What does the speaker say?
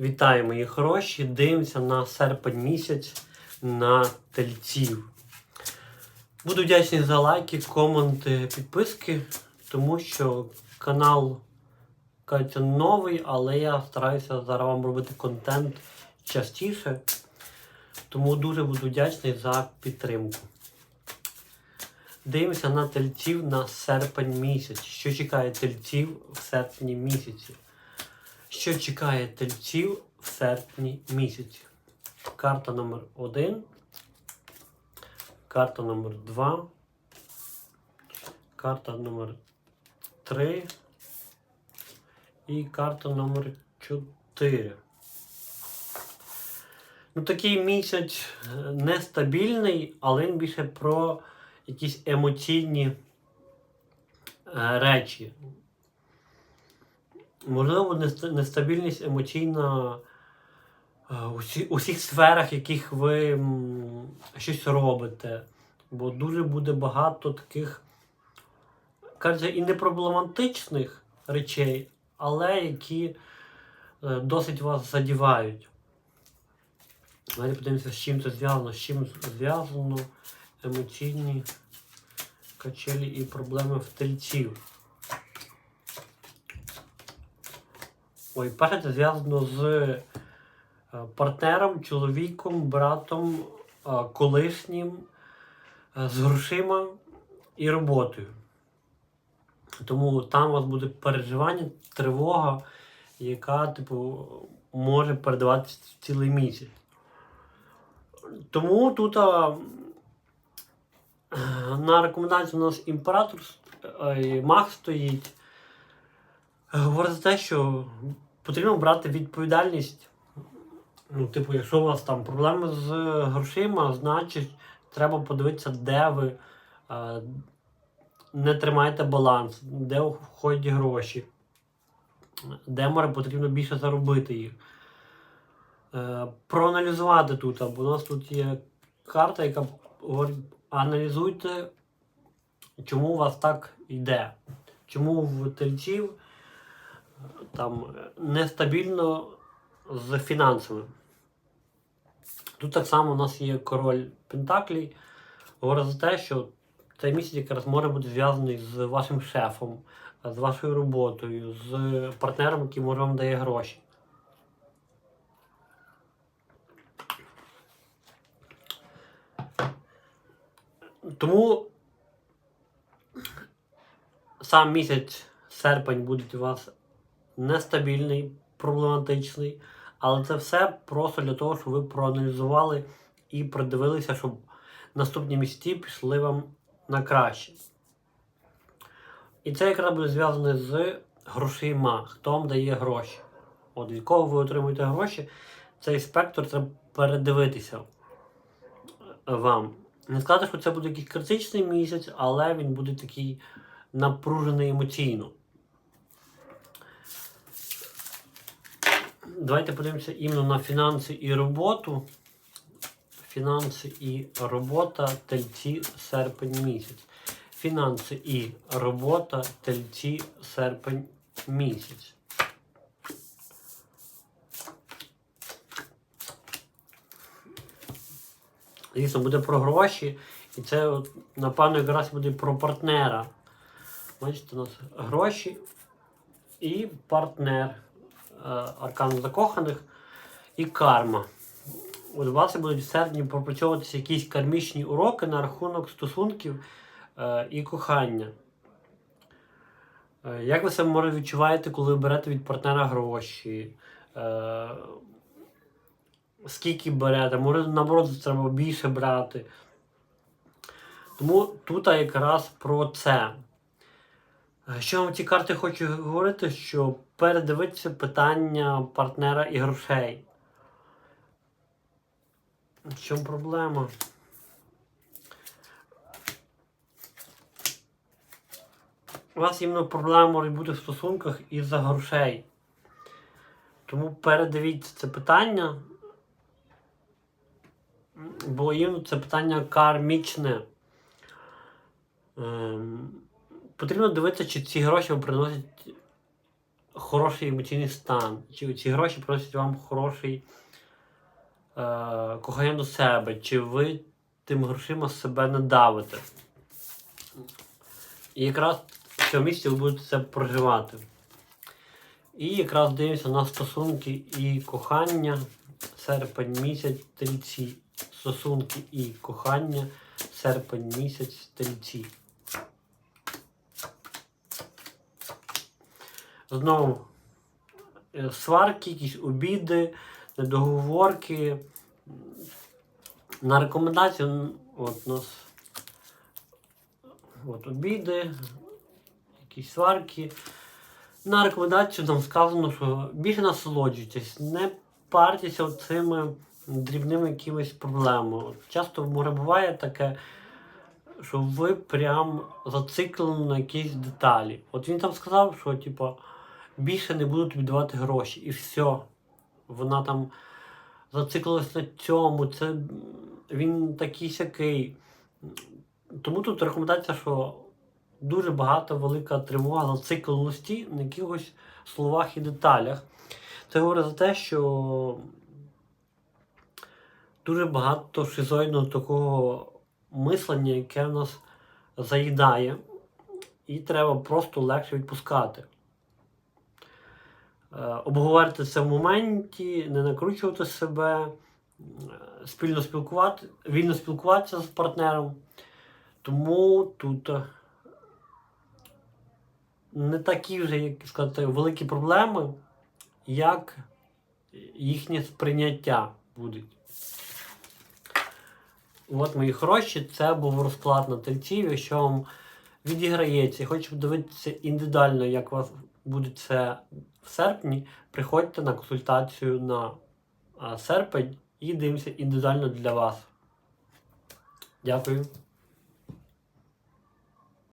Вітаю, мої хороші. Дивимося на серпень місяць на тельців. Буду вдячний за лайки, коменти, підписки, тому що канал кажеться новий, але я стараюся зараз вам робити контент частіше. Тому дуже буду вдячний за підтримку. Дивимося на тельців на серпень місяць. Що чекає тельців в серпні місяці? Що чекає тельців в серпні місяці? Карта номер 1 карта номер 2 карта номер 3 і карта номер 4. Ну, такий місяць е, нестабільний, але він більше про якісь емоційні е, речі. Можливо, нестабільність емоційна е, у всі- у всіх сферах, в яких ви щось робите. Бо дуже буде багато таких, каже, і не проблематичних речей, але які е, досить вас задівають. Давайте подивимося, з чим це зв'язано, з чим зв'язано емоційні качелі і проблеми в тельців. Ой, перше це зв'язано з е, партнером, чоловіком, братом, е, колишнім, е, з грошима і роботою. Тому там у вас буде переживання, тривога, яка, типу, може передаватися цілий місяць. Тому тут а, на рекомендацію у нас імператор е, маг стоїть. Е, Говорить за те, що потрібно брати відповідальність. Ну, типу, якщо у вас там проблеми з грошима, значить треба подивитися, де ви е, не тримаєте баланс, де входять гроші, де може потрібно більше заробити їх. Е, проаналізувати тут, бо у нас тут є карта, яка говорить, аналізуйте, чому у вас так йде. Чому в тельців там е, нестабільно з фінансами. Тут так само у нас є король Пентаклій. Говорить за те, що цей місяць якраз може бути зв'язаний з вашим шефом, з вашою роботою, з партнером, який може вам дає гроші. Тому сам місяць серпень буде у вас нестабільний, проблематичний, але це все просто для того, щоб ви проаналізували і придивилися, щоб наступні місяці пішли вам на краще. І це якраз буде зв'язане з грошима, хто вам дає гроші. От від кого ви отримуєте гроші, цей спектр треба передивитися вам. Не сказати, що це буде якийсь критичний місяць, але він буде такий напружений емоційно. Давайте подивимося іменно на фінанси і роботу. Фінанси і робота тельці серпень місяць. Фінанси і робота тельці серпень місяць. Звісно, буде про гроші. І це, напевно, якраз буде про партнера. Бачите, у нас гроші і партнер. Е, Аркан закоханих і карма. У вас будуть в серпні пропрацьовуватися якісь кармічні уроки на рахунок стосунків е, і кохання. Е, як ви себе може відчуваєте, коли берете від партнера гроші? Скільки берете? Може, наоборот, треба більше брати. Тому тут якраз про це. Що вам ці карти хочу говорити, що передивитися питання партнера і грошей. В чому проблема? У вас іменно проблема може бути в стосунках із-за грошей. Тому передивіться це питання. Бо іменно це питання кармічне. Ем, потрібно дивитися, чи ці гроші вам приносять хороший емоційний стан, чи ці гроші приносять вам хороший е, кохання до себе, чи ви тим грошима себе не давите. І якраз в цьому місці ви будете це проживати. І якраз дивимося на стосунки і кохання. Серпень місяць стрільці. Стосунки і кохання. Серпень місяць стрільці. Знову е, сварки, якісь обіди, недоговорки. На рекомендацію от нас от обіди, якісь сварки. На рекомендацію нам сказано, що більше насолоджуйтесь, не партеся цими дрібними якимись проблемами. Часто може буває таке, що ви прям зациклені на якісь деталі. От він там сказав, що типу, більше не будуть віддавати гроші, і все. Вона там зациклилась на цьому. Це він такий сякий. Тому тут рекомендація, що дуже багато велика тривога зацикленості на якихось словах і деталях. Це говорить за те, що дуже багато шизоїдного такого мислення, яке в нас заїдає, і треба просто легше відпускати. Е, Обговорити це в моменті, не накручувати себе, е, спільно спілкувати, вільно спілкуватися з партнером. Тому тут е, не такі вже, як сказати, великі проблеми, як їхнє сприйняття будуть. От мої хороші, це був розклад на тельців. Якщо вам відіграється хочете подивитися індивідуально, як вас буде це в серпні, приходьте на консультацію на серпень і дивимося індивідуально для вас. Дякую.